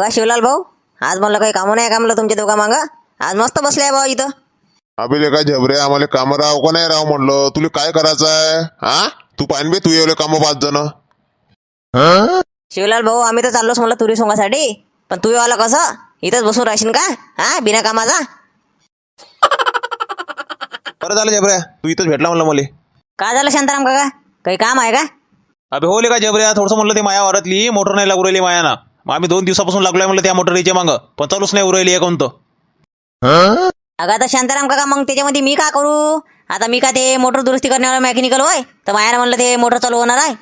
बघा शिवलाल भाऊ आज म्हणलं काही कामं नाही का म्हणलं तुमच्या दोघा मागं आज मस्त बसले आहे भाऊ इथं. अबे काय झबरे आम्हाला कामं राव का नाही राव म्हणलं? तुला काय करायचं आहे? हा? तू पाहिन बे तू एवढे कामं पाच जण. शिवलाल भाऊ आम्ही तर चाललोच म्हणलं तुरी सोंगासाठी. पण तू आला कसं? इथंच बसून राहशील का? हा? बिना कामाचा? बरं झालं जबऱ्या तू इथंच भेटला म्हणलं मला. काय झालं शांताराम काका? काही काम आहे का? अबे होले का जबऱ्या थोडंसं म्हणलं ते माया वरातली मोटर नाही लागू राहिली मायाना. मग आम्ही दोन दिवसापासून लागलोय म्हणलं त्या मोटरीच्या मागं. पण चालूच नाही उरायली आहे कोणतं अगं आता शांताराम काका मग त्याच्यामध्ये मी का करू? आता मी का ते मोटर दुरुस्ती करण्यावाला मेकॅनिकल होय? तर मायानं म्हणलं ते मोटर चालू होणार आहे.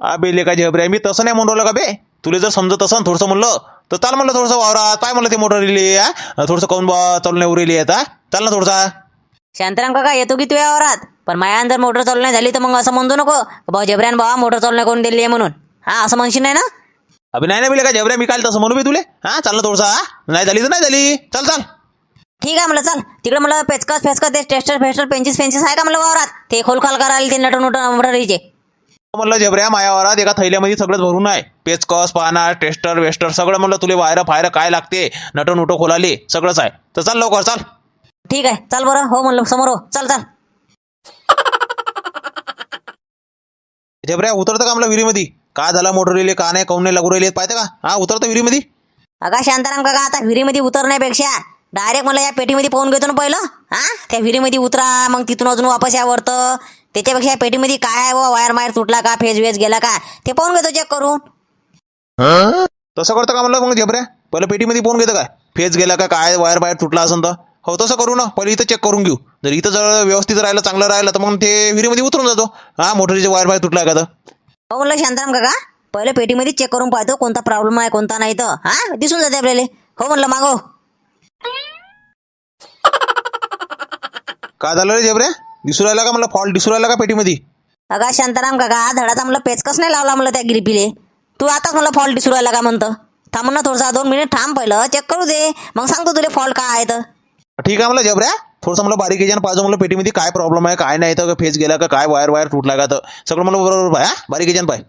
अबे ले का जबऱ्या मी तसं नाही म्हणून राहिलो का बे? तुला जर समजत असं थोडंसं म्हणलं तर चाल म्हणलं थोडंसं वावरात. काय म्हणलं ते मोटर रिली थोडंसं काऊन बा चालू नाही उरेली आता? चाल ना थोडसा. शांताराम काका येतो की तू यावरात पण मायान जर मोटर चालू नाही झाली तर मग असं म्हणतो नको. भाऊ जबऱ्यान भावा मोटर चालू नाही करून दिली आहे म्हणून. हा असं म्हणशील नाही ना? अबे नाही ना बिले का जबऱ्या मी काल तसं म्हणू बे तुले. हा चाल ना थोडसा नाही झाली तर नाही झाली. चल चाल ठीक आहे म्हणलं चल तिकडे मला पेचकस फेचकस ते टेस्टर फेस्टर पेंचीस पेंचीस आहे का म्हणलं वावरात? ते खोलखाल करायला ते नट नट मोटरीचे म्हणलं जबऱ्या मायावरात एका थैल्यामध्ये सगळंच भरून आहे. पेचकस पाना टेस्टर वेस्टर सगळं म्हणलं तुले वायर फायर काय लागते? नट नुटं खोलाले सगळंच आहे. तर चाल लवकर चाल. ठीक आहे चल बरं. हो म्हणलं समोर हो. चल चल. जबऱ्या उतरतं का म्हणलं विहिरीमध्ये? का झाला मोटर रेले? का नाही? काऊन नाही लागू राहिले? पाहते का? हा उतरतं विहिरीमध्ये. अगा शांताराम काका आता विहिरीमध्ये उतरण्यापेक्षा डायरेक्ट मला या पेटीमध्ये पाहून घेतो ना पहिलं. हा? त्या विहिरीमध्ये उतरा मग तिथून अजून वापस या वरतं. त्याच्यापेक्षा या पेटीमध्ये काय आहे वायर मायर तुटला का? फेज वेज गेला का? ते पाहून घेतो चेक करून. तसं करतं का म्हणलं मग जबऱ्या पहिलं पेटीमध्ये पोहून घेतं काय? फेज गेला का? काय वायर बाहेर तुटला असेल तर? हो तसं करू ना. पहिले इथं चेक करून घेऊ. जर इथं जर व्यवस्थित राहिलं चांगलं राहिलं तर मग ते विहिरीमध्ये उतरून जातो. हा मोटरीचे वायर बाहेर तुटला का तर? हो म्हणलं शांताराम काका. पहिलं पेटीमध्ये चेक करून पाहतो कोणता प्रॉब्लेम आहे कोणता नाही तर. हा? दिसून जाते आपल्याला. हो म्हणलं मागो काय झालं रे दिसू राहिला का मला? फॉल्ट दिसू राहिला का पेटीमध्ये? अगा शांताराम काका. धडाचा म्हणलं पेचकस नाही लावला म्हणलं त्या गिरिपीले तू आताच मला फॉल्ट दिसू राहिला का म्हणतं? थांब ना थोडसा दोन मिनिट थांब पहिलं. चेक करू दे. मग सांगतो तुला फॉल्ट काय आहे तर. ठीक आहे मला जबऱ्या थोडंसं मला बारीक याच्यानं पाहिजे म्हणलं पेटीमध्ये काय प्रॉब्लेम आहे काय नाही तर फेज गेला का काय वायर वायर तुटला का तर सगळं मला बरोबर पाय हा? बारीक याच्यानं पाय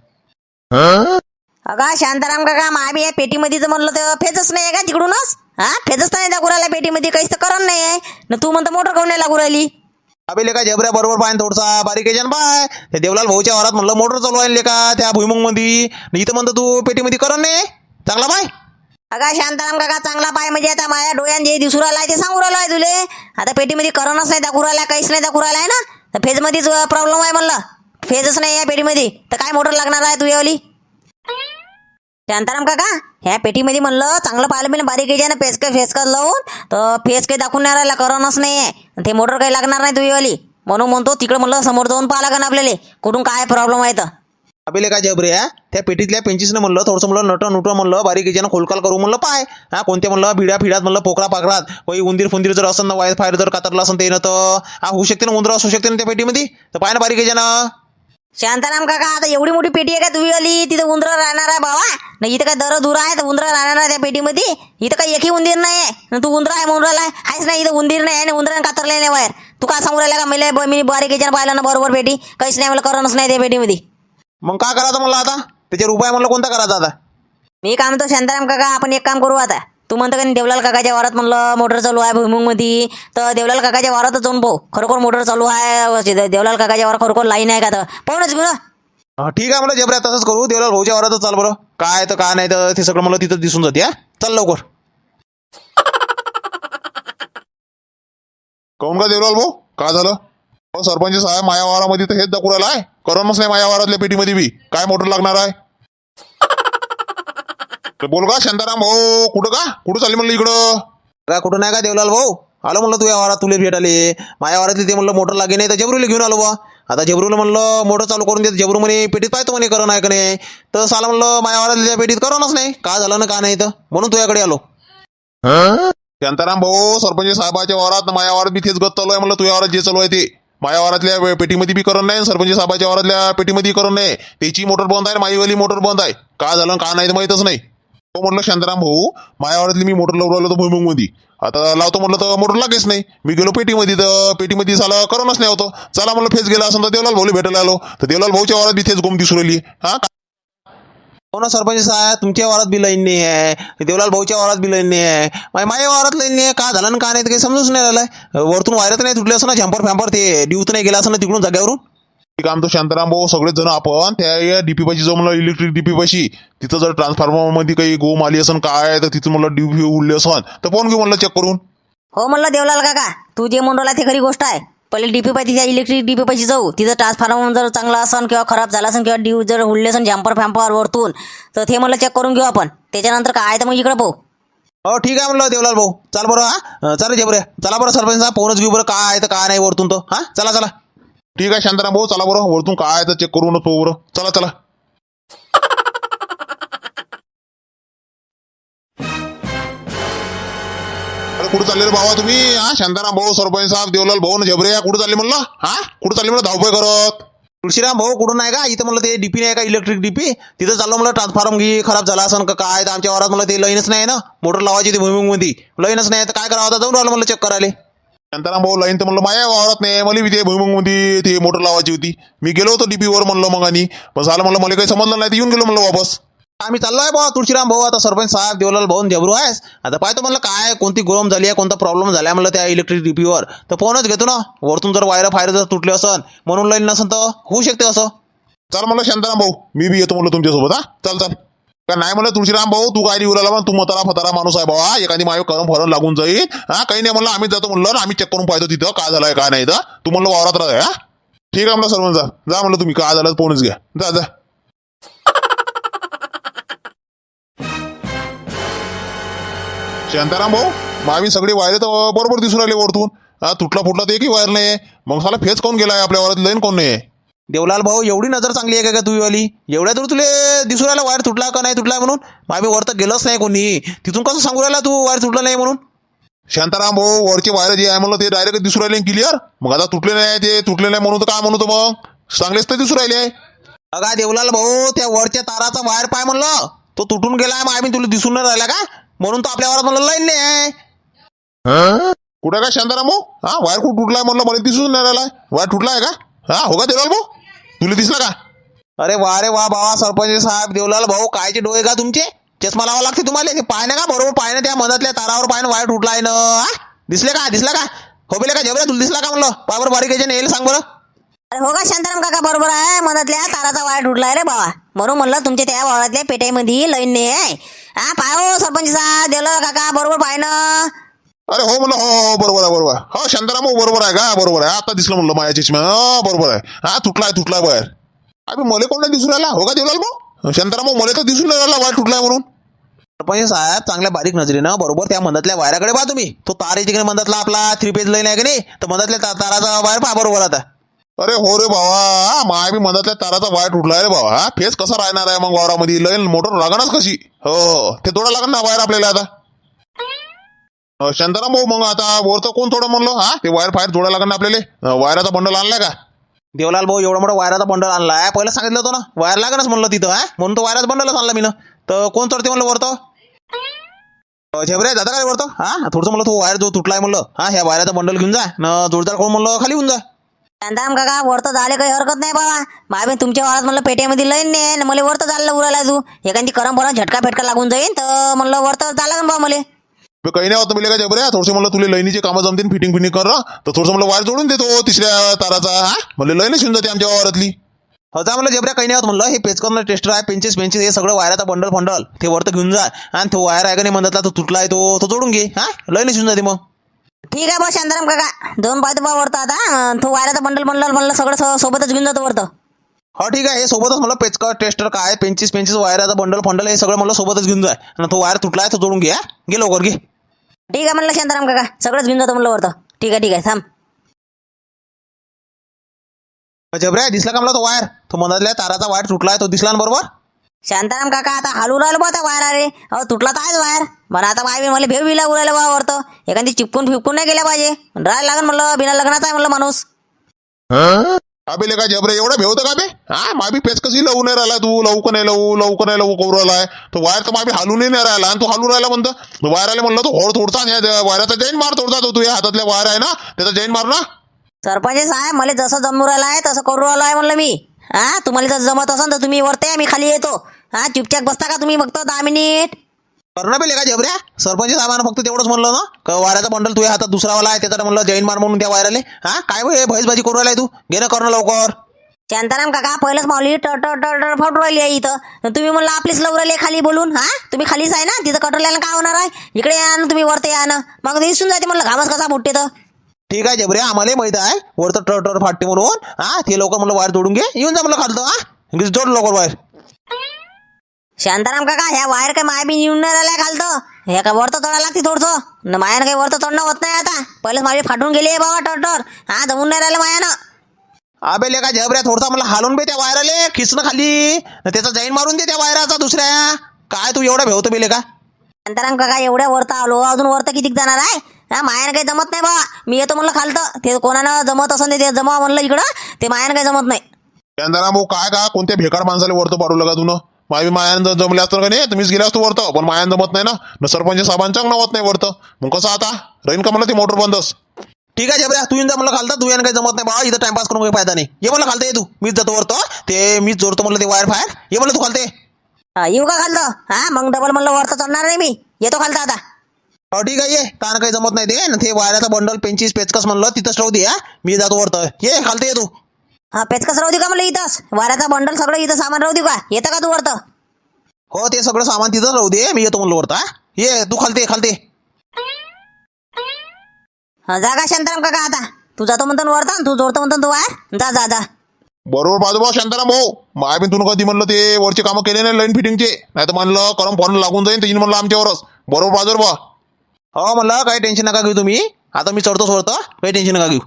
अगा शांताराम काका माबी या पेटीमध्ये तर म्हणलं तर फेजच नाही आहे का तिकडूनच? हा? फेजच नाही लागू राहिला पेटीमध्ये काहीच तर करण नाही आहे न तू म्हणतो मोटर काऊन नाही लागू राहिली? अबे लेका जबऱ्या बरोबर पाय थोडसा. बारीक याच्यानं पाय त्या देवलाल भाऊच्या वरात म्हणलं मोटर चालू आहे लेका त्या भुईमुंगमध्ये इथं म्हणतो तू पेटीमध्ये करण नाही चांगला पाय अगा शांताराम काका चांगला पाय म्हणजे आता माझ्या डोळ्यात जे दिसू राहिला आहे ते सांगू राहिलो आहे तुले. आता पेटीमध्ये करणच नाही दाखवू राहिला काहीच नाही दाखवू राहिला आहे ना? तर फेजमध्येच प्रॉब्लेम आहे म्हणलं. फेजच नाही या पेटीमध्ये. तर काय मोटर लागणार आहे तू यावली शांताराम काका ह्या पेटीमध्ये म्हणलं चांगलं पाहिलं मी बारीक यायच्या फेसक फेसकत लावून तर फेस काही दाखवून नाही राहिला करणच नाही आहे. ते मोटर काही लागणार नाही तुझीवाली म्हणून म्हणतो तिकडं म्हणलं समोर जाऊन पाहा लागेल आपल्याला कुठून काय प्रॉब्लेम आहे तर. अबे जबरे आहे? त्या पेटीतल्या पेंचीसनं म्हणलं थोडंसं म्हणलं नट नुट म्हणलं बारीक याच्यानं खोलकाल करू म्हणलं पाय. हा कोणत्या म्हणलं? भिड्या फिड्यात म्हणलं पोकरा पाकरात काही उंदीर फुंदीर जर असेल ना वायर फायर जर कातरलं असेल ते तर. हा होऊ शकते ना उंदर असू शकते ना त्या पेटीमध्ये? तर पाय ना बारीक याच्यानं. शांताराम काका आता एवढी मोठी पेटी आहे का तुम्ही आली तिथं उंदर राहणार आहे बाबा नाही इथं काय दर दूर आहे? तर उंदर राहणार आहे त्या पेटीमध्ये. इथं काय एकही उंदीर नाही आहे. न तू उंदरा आहे म्हणून राहिला आहेच नाही इथं उंदीर नाही आहे उंदरानं कातरले नाही बाहेर. तू का सांगू राहिला का? मला मी बारीक याच्यानं पाहिलं ना बरोबर पेटी. काहीच नाही मला करणच नाही त्या पेटीमध्ये. मग काय करायचं म्हणलं आता? त्याच्यावर उपाय म्हणलं कोणता करायचा आता मी काय म्हणतो शांताराम काका आपण एक काम करू आता. तू म्हणतो का नाही देवलाल काकाच्या वारात म्हणलं मोटर चालू आहे भुईमुंगमध्ये. तर देवलाल काकाच्या वारातच जाऊन पाहू. खरोखर मोटर चालू आहे देवलाल काकाच्या वारात खरोखर लाईन आहे का तर? पाहूनच घेऊ ना हा, ठीक आहे म्हणलं जबऱ्या तसंच करू. देवलाल भाऊच्या वरातच चाल बरं. काय तर काय नाही तर ते सगळं मला तिथं दिसून जाते हा. चल लवकर. काऊन का देवराल भाऊ? का झालं? अहो सरपंच साहेब माया वारामध्ये तर हेच दाखवू राहिला आहे करणच नाही माया वारातल्या पेटीमध्ये बी. काय मोटर लागणार आहे? तर बोल का शांताराम भाऊ कुठं का? कुठं चालली म्हणलं इकडं? का कुठं नाही का देवलाल भाऊ? आलो म्हणलं तू या वारात तुले भेटाले माझ्या वारातली ते म्हणलं मोटर लागे नाही तर जबरूला घेऊन आलो बा. आता जबरूला म्हणलं मोटर चालू करून देत जबरू म्हणे पेटीत पाहतो म्हणे करण आहे का नाही? तर साला म्हणलं माझ्या वारातली त्या पेटीत करणच नाही. का झालं ना का नाही तर? म्हणून तुझ्याकडे आलो. शांताराम भाऊ सरपंच साहेबाच्या वारात माया वारात बी तेच गत चालू आहे म्हणलं तुझ्या वारात जे चालू आहे ते. माया वारातल्या पेटीमध्ये बी करून नाही सरपंच साहेबाच्या वारातल्या पेटीमध्ये करून नाही. त्याची मोटर बंद आहे माईवाली मोटर बंद आहे. का झालं का नाही तर माहीतच नाही. तो म्हटलं शांताराम भाऊ माझ्या वारातली मी मोटर लावून राहिलो तर भुईमुंगमध्ये. आता लावतो म्हटलं तर मोटर लागेच नाही. मी गेलो पेटीमध्ये तर पेटीमध्ये झालं करणच नाही होतं. चला म्हटलं फेस गेला असं तर देवलाल भाऊला भेटायला आलो. तर देवलाल भाऊच्या वारात बी तेच गोम दिसून राहिली. हा हो ना सरपंच साहेब तुमच्या वावरात बी लाईन नाही आहे. देवलाल भाऊच्या वावरात बी लाईन नाही आहे. माझ्या माझ्या वावरात लाईन नाही आहे. का झालं ना का नाही ते काही समजूच नाही राहिलं वरतून वायरत नाही तुटले असं ना झंपर फॅम्पर ते डिवत नाही गेला असं ना तिकडून जाग्यावरून ठीक आमचं शांताराम भाऊ सगळेच जण आपण त्या डीपी पाशी जो मला इलेक्ट्रिक डीपी पाशी. तिथं जर ट्रान्सफॉर्मरमध्ये काही गोम आली असन काय तर तिथं मला डीपी उडली असन. तर पाहून घेऊ म्हणलं चेक करून. हो म्हणलं देवलाल काका तू जे म्हणून राहिला ते खरी गोष्ट आहे. पहिले डीपी पाहिजे त्या इलेक्ट्रिक डीपी पाहिजे जाऊ. तिथं ट्रान्सफॉर्मर जर चांगला असन किंवा खराब झाला असन किंवा ड्यू जर उडले असन जॅम्पर फॅम्पर वरतून तर ते मला चेक करून घेऊ आपण. त्याच्यानंतर काय तर मग इकडं पाहू. हो ठीक आहे म्हणलं देवलाल भाऊ. चाल बरं हा? चालेल जे बरं चला बरं सरपंच साहेब फोनच घेऊ बरं काय आहे तर काय नाही वरतून तो हा? चला चला. ठीक आहे शांताराम भाऊ चला बरं. वरतून काय आहे तर चेक करूनच पाहू बरं. चला चला. कुठं चालले रे बाबा तुम्ही? हा शांताराम भाऊ सरपंच साहेब देवलाल भाऊ न झबरे कुठं चालले म्हणलं? हा कुठं चालले म्हणलं? धावपळ करत. तुळशीराम भाऊ कुठून आहे का? इथं म्हणलं ते डीपी नाही का? इलेक्ट्रिक डीपी तिथं चाललो म्हणलं ट्रान्सफॉर्म घे खराब झाला असं का काय? तर आमच्या वारात म्हणलं ते लाईनच नाही ना? मोटर लावायची ती भुईमुंगमध्ये. लाईनच नाही तर काय करावं? आता जाऊन राहिलं म्हणलं चेक करायला. शांताराम भाऊ लाईन तर म्हणलं माझ्या वावरात नाही. मला मी ते भुईमुंगमध्ये ते मोटर लावायची होती. मी गेलो होतो डीपीवर वर म्हणलं मग आणि. पण झालं म्हणलं मला काही समजलं नाही तर येऊन गेलो म्हणलं वापस. आम्ही चाललोय भाऊ तुळशीराम भाऊ आता सरपंच साहेब देवलाल भाऊन जबरू आहेस. आता पाहतो म्हणलं काय कोणती गरम झाली आहे कोणता प्रॉब्लेम झाला म्हणलं त्या इलेक्ट्रिक डीपीवर तर फोनच घेतो ना. वरतून जर वायर फायर जर तुटले असन म्हणून लाईन नसन तर होऊ शकते असं. चल म्हणलं शांताराम भाऊ मी बी येतो म्हणलं तुमच्यासोबत हा. चल चल. का नाही म्हणलं तुळशीराम भाऊ तू काय उराला मग तू मतारा फतारा माणूस आहे बाबा एखादी माय करम फरम लागून जाईल. हा काही नाही म्हणलं आम्ही जातो म्हणलं आम्ही चेक करून पाहतो तिथं काय झालंय काय नाही तर. तू म्हणलं वावरात राह हा. ठीक आहे म्हणलं सर्व जा जा म्हणलं तुम्ही काय झालं फोनच घ्या. जा जा. शांताराम भाऊ मावी सगळे वायर तर बरोबर दिसून राहिले वरतून. हा तुटला फुटला तर एकही वायर नाही मग साला फेच कोण गेलाय आपल्या वावरात लाईन कोण नाही देवलाल भाऊ एवढी नजर चांगली आहे का का तुझी वाली? एवढ्या दूर तुले दिसू राहिला वायर तुटला का नाही तुटला म्हणून? आम्ही वर तर गेलोच नाही कोणी. तिथून कसं सांगू राहिला तू वायर तुटला नाही म्हणून? शांताराम भाऊ वरचे वायर जे आहे म्हणलं ते डायरेक्ट दिसू राहिले क्लिअर मग आता तुटले नाही ते तुटले नाही म्हणून तर काय म्हणतो मग? चांगलेच तर दिसू राहिले अगा देवलाल भाऊ त्या वरच्या ताराचा वायर पाय म्हणलं तो तुटून गेलाय मग आम्ही तुला दिसून नाही राहिला का? म्हणून तो आपल्या वरात म्हणलं लाईन नाही आहे कुठे काय शांताराम? भाऊ हा वायर कुठं तुटलाय म्हणलं मला दिसून नाही राहिलाय. वायर तुटलाय का? हा हो का देवाल भाऊ? तुला दिसला का? अरे वा रे वा बाबा सरपंच साहेब देवलाल भाऊ कायचे डोळे का तुमचे? चष्मा लावा लागते तुम्हाला? ते पाय ना का? बरोबर पाय ना त्या मधातल्या तारावर पाय वायर तुटलाय ना? हा? दिसले का? दिसला का? हो बेले का? जबरे तुला दिसला का म्हणलं? पावर बारीक यायचे येईल सांग बरं. अरे हो का शांताराम काका? बरोबर आहे. मधातल्या ताराचा वायर तुटलाय रे बाबा. म्हणून म्हणलं तुमच्या त्या वावरातल्या पेटाईमध्ये लाईन नाही आहे. हा पाय हो सरपंच साहेब देवलाल काका बरोबर पाय ना. अरे हो म्हणलं हो हो बरोबर आहे बरोबर आहे. हो शांताराम बरोबर आहे का बरोबर आहे. आता दिसलं म्हणलं माझ्या चष्म्या हो बरोबर आहे. हा तुटलाय तुटलाय वायर अरे मला कोण नाही दिसून राहिला? हो का देवलाल भाऊ? शांताराम भाऊ मला तर दिसून नाही राहिला वायर तुटलाय म्हणून. सरपंच साहेब चांगल्या बारीक नजरेनं बरोबर त्या मधातल्या वायराकडे पहा तुम्ही. तो तार आहे तिकडे मधातला आपला थ्री पेज लाईन आहे की नाही? तर मधातल्या ता- ताराचा वायर पहा बरोबर आता. अरे हो रे बाबा माय बी मधातल्या ताराचा वायर तुटलाय रे बाबा हा. फेस कसा राहणार आहे मग वावरामध्ये? लय मोटर लागणारच कशी? हो, हो, हो. ते थोडा लागणार ना वायर आपल्याला आता? अं, शांताराम भाऊ मग आता वरचं कोण थोडं म्हणलं? हा ते वायर फायर जोडा लागणार ना आपल्याला? वायराचा बंडल आणलाय का? देवलाल भाऊ एवढा मोठा वायराचा बंडल आणलाय. पहिलं सांगितलं होतं ना? वायर लागणच म्हणलं तिथं हा. म्हणून तो वायराचा बंडलच आणला मी ना तर कोण चढते म्हणलं वरतं अं, झेबरे दादा काय वरतं हा थोडंसं म्हणलं तो वायर जो तुटलाय म्हणलं. हा ह्या वायराचा बंडल घेऊन जा. न जोरदार कोण म्हणलं खाली होऊन जा. शांताराम काका वरतं झाले काही हरकत नाही बाबा. माय तुमच्या वावरात म्हणलं पेट्यामध्ये लाईन नाही आहे मला वरतं झालं उरायला तू एखादी करम परम झटका फेटका लागून जाईन तर म्हणलं वरतं झालं बा मला. बे, काही नाही होतं मिले का थोडसे म्हणलं तुला लाईनीचे कामं जमतील फिटिंग फिटिंग कर. तर थोडंसं म्हणलं वायर जोडून देतो तिसऱ्या ताराचा हा? म्हणलं लाईनच येऊन जाते आमच्या वावरातली. हो जा म्हणलं जबऱ्या काही नाही होत म्हणलं हे पेचकरनं टेस्टर आहे पेंचेस पेंचेस हे सगळं वायराचा बंडल फंडल. ते वरतं घेऊन जा. आणि तो वायर आहे का नाही म्हणतला तो तुटलाय तो तो जोडून घे हा? लयच येऊन जाते मग. ठीक आहे बा शांताराम काका. दोन पाहतो बा वरतं आता. अं, तो वायराचा बंडल बंडल म्हणलं सगळं सो- सोबतच घेऊन जातो वरतं. हो ठीक आहे. हे सोबतच मला पेचकर टेस्टर काय पेंचीस पेंचीस वायराचा बंडल फंडल हे सगळं मला सोबतच घेऊन जाय. आणि तो वायर तुटलाय तो जोडून घे हा? घे लवकर घे. ठीक आहे म्हणलं शांताराम काका. सगळंच घेऊन जातो म्हणलं वरतं. ठीक आहे ठीक आहे थांब. जबऱ्या दिसला का मला तो वायर? तो मधातल्या ताराचा वायर तुटलाय तो दिसला ना बरोबर? शांताराम काका आता हलू राहिलो बा वायर अरे अहो तुटला तर आहेच वायर. मला आता माय मला भेव बिला उरायला बा वरतं एखादी चिपकून फिपकून नाही गेल्या पाहिजे. राहायला लागेल म्हणलं बिना लग्नाचा आहे म्हणलं माणूस. अबे लेका जबरे एवढं भेवतं का बे? हा माबी पेच कशी लवू नाही राहिला तू लवकर नाही लवू लवकर नाही लवू करू राहिलाय? तो वायर तर माबी हालूनही नाही राहिला आणि तू हालून राहिला म्हणतं. वायर आले म्हणलं तो होड या वायराचा जैन मार तोडता तो तुझ्या हातातल्या वायर आहे ना त्याचा जैन मार ना. सरपंच साहेब मला जसं जमू राहिलं आहे तसं करू राहिलो आहे म्हणलं मी. हा तुम्हाला जर जमत असेल तर तुम्ही वरते मी खाली येतो. हा चुपचाप बसता का तुम्ही फक्त दहा मिनिट? करणं पेले का जबऱ्या सरपंच साहेबांना फक्त तेवढंच म्हणलं ना का वाऱ्याचा बंडल तुझ्या हातात दुसरावाला आहे त्याचा म्हणलं जैन मार म्हणून त्या वायराले हा काय बे भैसबाजी करू राहिलाय तू? घे ना करणं लवकर. शांताराम काका पहिलंच माऊली ट ट ट ट फाटू राहिली आहे इथं. तुम्ही म्हणलं आपलीच लवकर राहिली खाली बोलून हा? तुम्ही खालीच आहे ना? तिथं कटरल्यानं काय होणार आहे? इकडे या ना तुम्ही वरती या ना. मग दिसून जाते म्हणलं घामच कसा फुटते तर. ठीक आहे जबऱ्या आम्हाला माहीत आहे. वरतं टर टर फाटते म्हणून हा ते लवकर म्हणलं वायर तोडून घे. येऊन जा म्हणलं खालतं हा. जोड लवकर वायर शांताराम काका ह्या वायर काय माय बी येऊन नाही राहिल्या खालतं? हे काय वरतं तोडा लागते थोडंसं? न मायानं काही वरतं तोडणं होत नाही आता. पहिलेच माझी फाटून गेली आहे बाबा टर टर हा जमून नाही राहिलं मायानं. अबे लेका जबऱ्या थोडसा मला हालून बे त्या वायराले. खिचणं खाली. न त्याचा जैन मारून दे त्या वायराचा दुसऱ्या. काय तू एवढा भेवतो बेले का शांताराम काका एवढ्या वरतं आलो. अजून वरतं किती जाणार आहे? हा मायानं काही जमत नाही बाबा. मी येतो म्हणलं खालतं. ते कोणानं जमत असेल ते जमा म्हणलं इकडं. ते मायानं काही जमत नाही. शांताराम भाऊ काय का? कोणत्या भेकाड माणसाला वरतं पाडवलं का तुनं मावी मायान जर जमले असतं का नाही? तुम्हीच गेले असतो वरतं. पण मायान जमत नाही ना? न सरपंच साहेबांच्या अंगणं होत नाही वरतं. मग कसं आता? राहीन का मला ती मोटर बंदच? ठीक आहे जबऱ्या तू जा म्हणलं खालतं. तू यानं काही जमत नाही बाबा. इथं टाइमपास करून काही फायदा नाही. ये म्हणलं खालतं ये तू. मीच जातो वरतो. ते मीच जोडतो म्हणलं ते वायर फायर ये म्हणलं तू खालते हा, येऊ का खालतं? हा मग डबल म्हणलं वरतं चढणार नाही मी. येतो खालतं आता. हो ठीक आहे ये. तानं काही जमत नाही ते न ते वायराचा बंडल पेंचीस पेचकस म्हणलं तिथंच राहू दे हा. मी जातो वरतं. ये खालते ये तू. हा पेचकस राहू दे का म्हणलं इथंच? वाऱ्याचा बंडल सगळं इथं सामान राहू दे का? येतं का तू वरतं? हो ते सगळं सामान तिथंच राहू दे मी येतो म्हणलं वरतं ये तू खालते खालते हा जा का शांताराम काका आता. तू जातो म्हणतो ना वरतं आणि तू जोडतो म्हणतो तू वायर जा जा जा. बरोबर पाहतो बा शांताराम भाऊ. माय बी तुला कधी म्हणलं ते वरचे कामं केले नाही लाईन फिटिंगचे नाही तर म्हणलं करम फोन लागून जाईन त्याची म्हणलं आमच्यावरच. बरोबर पाहतो बा हो म्हणलं काही टेन्शन नका घेऊ तुम्ही. आता मी चढतोच वरतं काही टेन्शन नका घेऊ.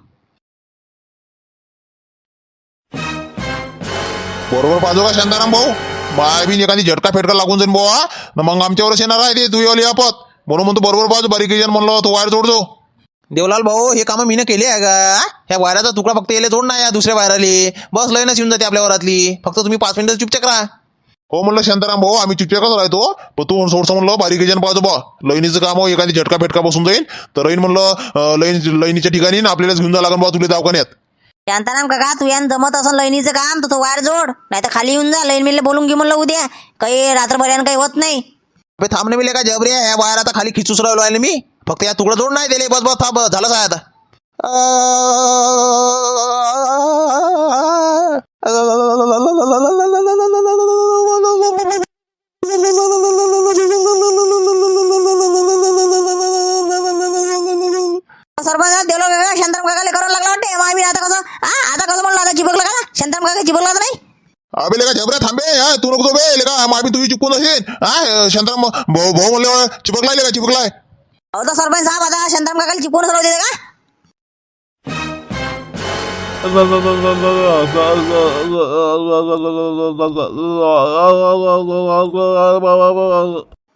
बरोबर पाहतो का शांताराम भाऊ? माय बी एखादी झटका फेटका लागून जाईन बुवा न मग आमच्यावरच येणार आहे ते तू येवली आपत म्हणून म्हणतो बरोबर पाहतो बारीक जण म्हणलं तो वायर जोडतो. देवलाल भाऊ हे कामं मीनं केले आहे का? ह्या वायराचा तुकडा फक्त येले जोड नाही या दुसऱ्या वायराले. बस लयनच येऊन जाते आपल्या वरातली. फक्त तुम्ही पाच मिनिटं चुपचाप करा हो म्हणलं शांताराम भाऊ आम्ही चिटच्याकच राहतो. पण तू सोडचं म्हणलं बारीक जण पाहतो बा. लईनीचं काम हो एखादी झटका फेटका बसून जाईन तर राहीन म्हणलं लईन लईनीच्या ठिकाणी ना आपल्यालाच घेऊन जा लागेल बा तुला दवाखान्यात. शांताराम काका तू यान जमत असं लईनीचं काम तर तो वायर जोड. नाही तर खाली येऊन जा. लईन मिलले बोलून घे म्हणलं उद्या. काही रात्रभरानं काही होत नाही. अबे थांबणे मिले का जबरे. ह्या वायर आता खाली खिचूच राहिलो आहे ना मी. फक्त या तुकडा जोड नाही दिले. बस बस थांब. झालंच आहे आता? सरपंच देवलो काका शांताराम काकाले करावं लागला वाटते मग आम्ही आता कसं हा? आता कसं म्हणलं आता चिपकलं का? शांताराम काका चिपकला नाही? अबे लेका थांबे हा? तू नको बे लेका मामी तुम्ही चिपकून असेल हा? शांताराम भाऊ भाऊ म्हणलं चिपकलाय लेका चिपकलाय? अहो तर सरपंच साहेब आता शांताराम काकाला चिपकूनच राहू देते का?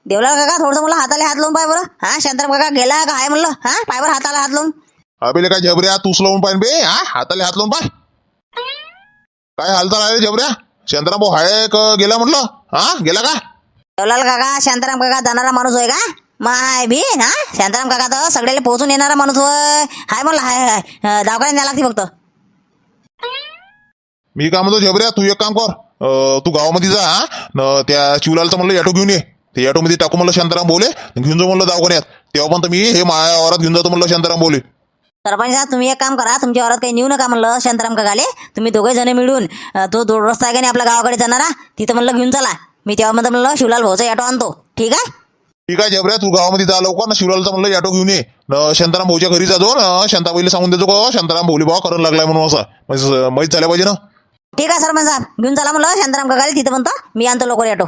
देवला काका थोडंसं मला हाताला हात लावून पाय बरं. हा शांताराम काका गेला का? आहे म्हणलं. हा पाय बरं हाताला हात लावून. अबे लेका झबऱ्या तूच लावून पाहिन बे. हा हाताले हात लावून पाय. काय हालचाल आहे झबऱ्या? शांताराम भाऊ हाय का गेला म्हटलं हा गेला का? देवलाल काका शांताराम काका जाणारा माणूस होय का? माय बी हा? शांताराम काका तर सगळ्याला पोहोचून येणारा माणूस होय. हाय म्हणलं हाय हाय दवाखान्यात न्यायला लागते फक्त. मी काय म्हणतो झबऱ्या तू एक काम कर. तू गावामध्ये जा हा? न त्या शिवलालचं म्हणलं ऑटो घेऊन ये. ते ऑटो मध्ये टाकू म्हणलं शांताराम बोले घेऊन जाऊ म्हणलं दवाखान्यात. तेव्हा पण मी हे माया वावरात घेऊन जातो म्हणलं शांताराम बोले. सरपंच साहेब तुम्ही एक काम करा तुमच्या वरात काही नेऊ नका म्हणलं शांताराम काकाले. तुम्ही दोघे जण मिळून तो दोन रस्ता आहे का नाही आपल्या गावाकडे जाणारा तिथं म्हणलं घेऊन चला. मी तेव्हा म्हणलं म्हणलं शिवलाल भाऊचा ऑटो आणतो. ठीक आहे? ठीक आहे जबऱ्या तू गावामध्ये जा लवकर ना शिवलालचा म्हणलं ऑटो घेऊन ये. न शांताराम भाऊच्या घरी जातो ना शांताबाईला सांगून देतो का शांताराम भाऊली भावा करून लागलाय म्हणून असं. म्हणजे माहीत झाल्या पाहिजे ना? ठीक आहे सरपंच साहेब. घेऊन चला म्हणलं शांताराम काकाले तिथं म्हणतो मी आणतो लवकर ऑटो